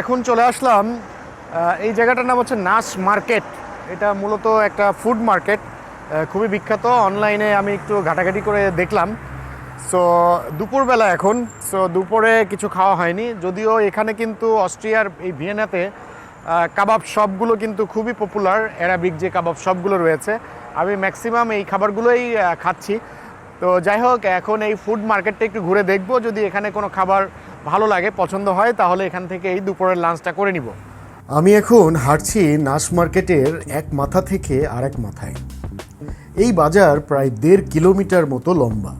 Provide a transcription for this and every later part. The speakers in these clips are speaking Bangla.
এখন চলে আসলাম এই জায়গাটার নাম হচ্ছে নাস মার্কেট। এটা মূলত একটা ফুড মার্কেট খুবই বিখ্যাত। অনলাইনে আমি একটু ঘাটাঘাটি করে দেখলাম। সো দুপুরবেলা এখন। সো দুপুরে কিছু খাওয়া হয়নি। যদিও এখানে কিন্তু অস্ট্রিয়ার এই ভিয়েনাতে কাবাব শপগুলো কিন্তু খুবই পপুলার অ্যারাবিক যে কাবাব শপগুলো রয়েছে। আমি ম্যাক্সিমাম এই খাবারগুলোই খাচ্ছি। তো যাই হোক, এখন এই ফুড মার্কেটটা একটু ঘুরে দেখব। যদি এখানে কোনো খাবার ভালো লাগে পছন্দ হয় তাহলে এখান থেকে এই দুপুরের লাঞ্চটা করে নিব। আমি এখন হাঁটছি নাস মার্কেটের এক মাথা থেকে আরেক মাথায়। এই বাজার প্রায় দেড় কিলোমিটার মতো লম্বা।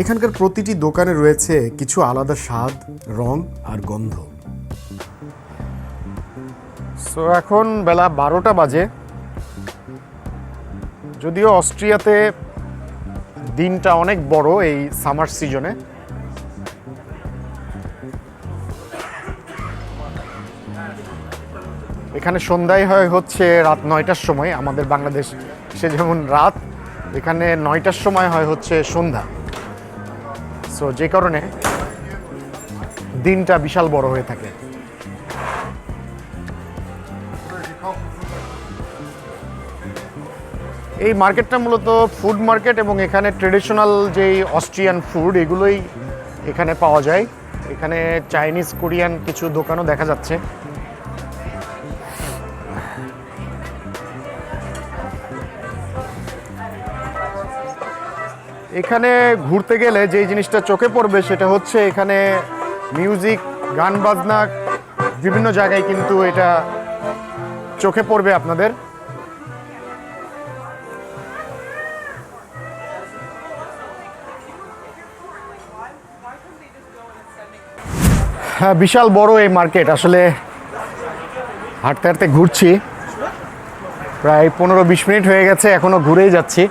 এখানকার প্রতিটি দোকানে রয়েছে কিছু আলাদা স্বাদ রং আর গন্ধ। সো এখন বেলা বারোটা বাজে। যদিও অস্ট্রিয়াতে দিনটা অনেক বড় এই সামার সিজনে এখানে সন্ধ্যায় হয় হচ্ছে রাত নয়টার সময়, আমাদের বাংলাদেশ সে যেমন রাত, এখানে নয়টার সময় হয় হচ্ছে সন্ধ্যা। সো যে কারণে দিনটা বিশাল বড় হয়ে থাকে। এই মার্কেটটা মূলত ফুড মার্কেট এবং এখানে ট্রেডিশনাল যেই অস্ট্রিয়ান ফুড, এগুলোই এখানে পাওয়া যায়। এখানে চাইনিজ, কোরিয়ান কিছু দোকানও দেখা যাচ্ছে। এখানে ঘুরতে গেলে যেই জিনিসটা চোখে পড়বে সেটা হচ্ছে এখানে মিউজিক, গান, বাজনা, বিভিন্ন জায়গায় কিন্তু এটা চোখে পড়বে আপনাদের। হ্যাঁ বিশাল বড় এই মার্কেট। আসলে হাঁটতে হাঁটতে ঘুরছি। প্রায় পনেরো বিশ মিনিট হয়ে গেছে, এখনও ঘুরেই যাচ্ছি।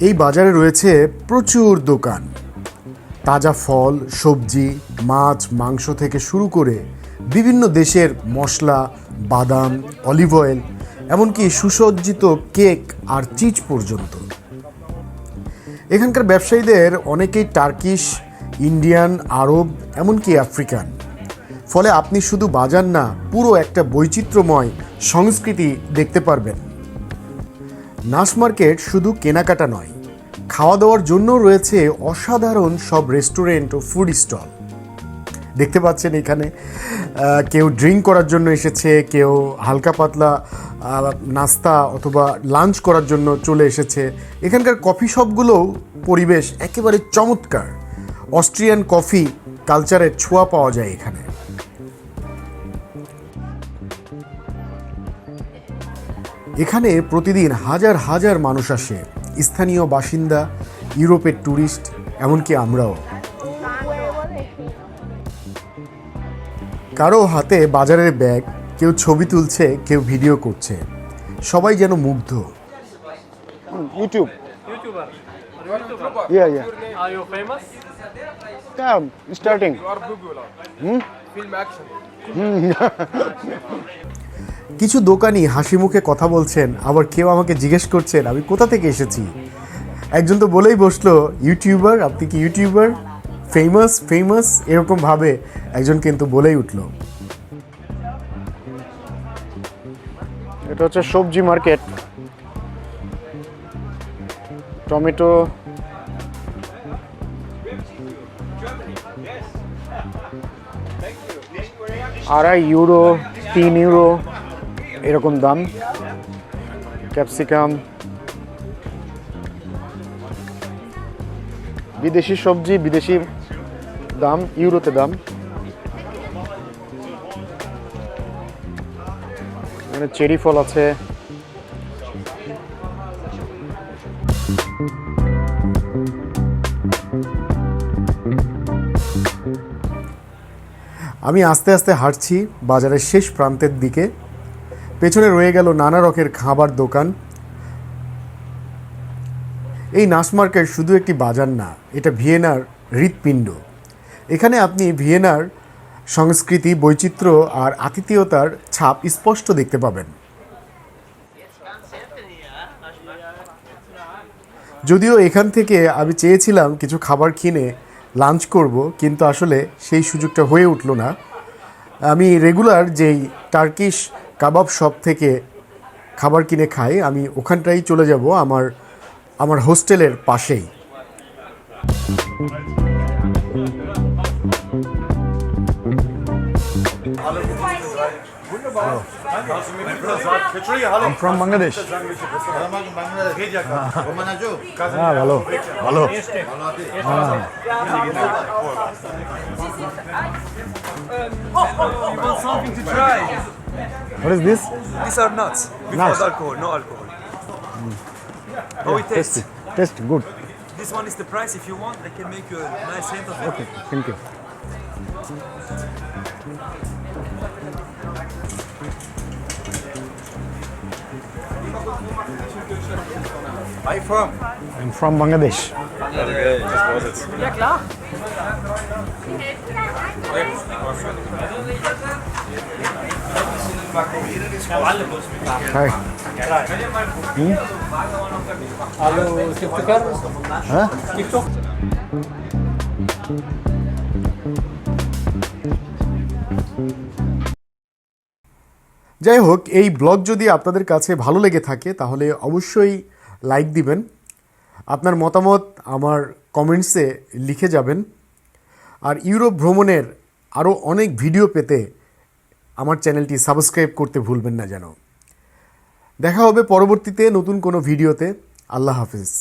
এই বাজারে রয়েছে প্রচুর দোকান। তাজা ফল, সবজি, মাছ, মাংস থেকে শুরু করে বিভিন্ন দেশের মশলা, বাদাম, অলিভ অয়েল, এমনকি সুসজ্জিত কেক আর চিজ পর্যন্ত। এখানকার ব্যবসায়ীদের অনেকেই টার্কিশ, ইন্ডিয়ান, আরব, এমনকি আফ্রিকান। ফলে আপনি শুধু বাজার না, পুরো একটা বৈচিত্র্যময় সংস্কৃতি দেখতে পারবেন। নাস মার্কেট শুধু কেনাকাটা নয় খাওয়া দাওয়ার জন্য রয়েছে অসাধারণ সব রেস্টুরেন্ট ও ফুড স্টল। দেখতে পাচ্ছেন এখানে কেউ ড্রিঙ্ক করার জন্য এসেছে, কেউ হালকা পাতলা নাস্তা অথবা লাঞ্চ করার জন্য চলে এসেছে। এখানকার কফি শপগুলোও পরিবেশ একেবারে চমৎকার। অস্ট্রিয়ান কফি কালচারের ছোঁয়া পাওয়া যায় এখানে। এখানে প্রতিদিন হাজার হাজার মানুষ আসে। স্থানীয় বাসিন্দা ইউরোপের ট্যুরিস্ট এমনকি আমরাও। কারও হাতে বাজারের ব্যাগ কেউ ছবি তুলছে কেউ ভিডিও করছে। সবাই যেন মুগ্ধ। YouTube. YouTuber. Are you famous? Starting You are Google. Film action. কিছু দোকানি হাসি মুখে কথা বলছেন, আবার কেউ আমাকে জিজ্ঞেস করছেন, আমি কোথা থেকে এসেছি? একজন তো বলেই বসল, ইউটিউবার, আপনি কি ইউটিউবার? ফেমাস ফেমাস এরকম ভাবে একজন কিন্তু বলেই উঠল। এটা হচ্ছে সবজি মার্কেট। টমেটো। আড়াই ইউরো, তিন ইউরো। এরকম দাম। ক্যাপসিকাম। বিদেশি সবজি, বিদেশি দাম, ইউরোতে দাম। এখানে চেরি ফল আছে। আমি আস্তে আস্তে হাঁটছি বাজারের শেষ প্রান্তের দিকে। পেছনে রয়ে গেল নানা রকের খাবার দোকান। এই নাস মার্কেট শুধু একটি বাজার না, এটা ভিয়েনার হৃৎপিণ্ড। এখানে আপনি ভিয়েনার সংস্কৃতি, বৈচিত্র্য আর আতিথেয়তার ছাপ স্পষ্ট দেখতে পাবেন। যদিও এখান থেকে আমি চেয়েছিলাম কিছু খাবার কিনে লাঞ্চ করব, কিন্তু আসলে সেই সুযোগটা হয়ে উঠল না। আমি রেগুলার যেই টার্কিশ কাবাব শপ থেকে খাবার কিনে খাই আমি ওখানটাই চলে যাব আমার আমার হোস্টেলের পাশেই। I'm from Bangladesh. হ্যাঁ ভালো। ভালো। You want something to try? What is this? These are nuts. Without Nuts. alcohol, no alcohol. Hmm. Oh, How it tastes? Tasty. Tasty. Good. This one is the price. If you want, I can make you a nice hand of it. Okay. Thank you. Are you from? I'm from Bangladesh. Hi. হ্যাঁ যাই হোক, এই ব্লগ যদি আপনাদের কাছে ভালো লেগে থাকে, তাহলে অবশ্যই লাইক দিবেন। আপনার মতামত আমার কমেন্টসে লিখে যাবেন। আর ইউরোপ ভ্রমণের আরও অনেক ভিডিও পেতে আমার চ্যানেলটি সাবস্ক্রাইব করতে ভুলবেন না যেন। দেখা হবে পরবর্তীতে নতুন কোনো ভিডিওতে। আল্লাহ হাফিজ।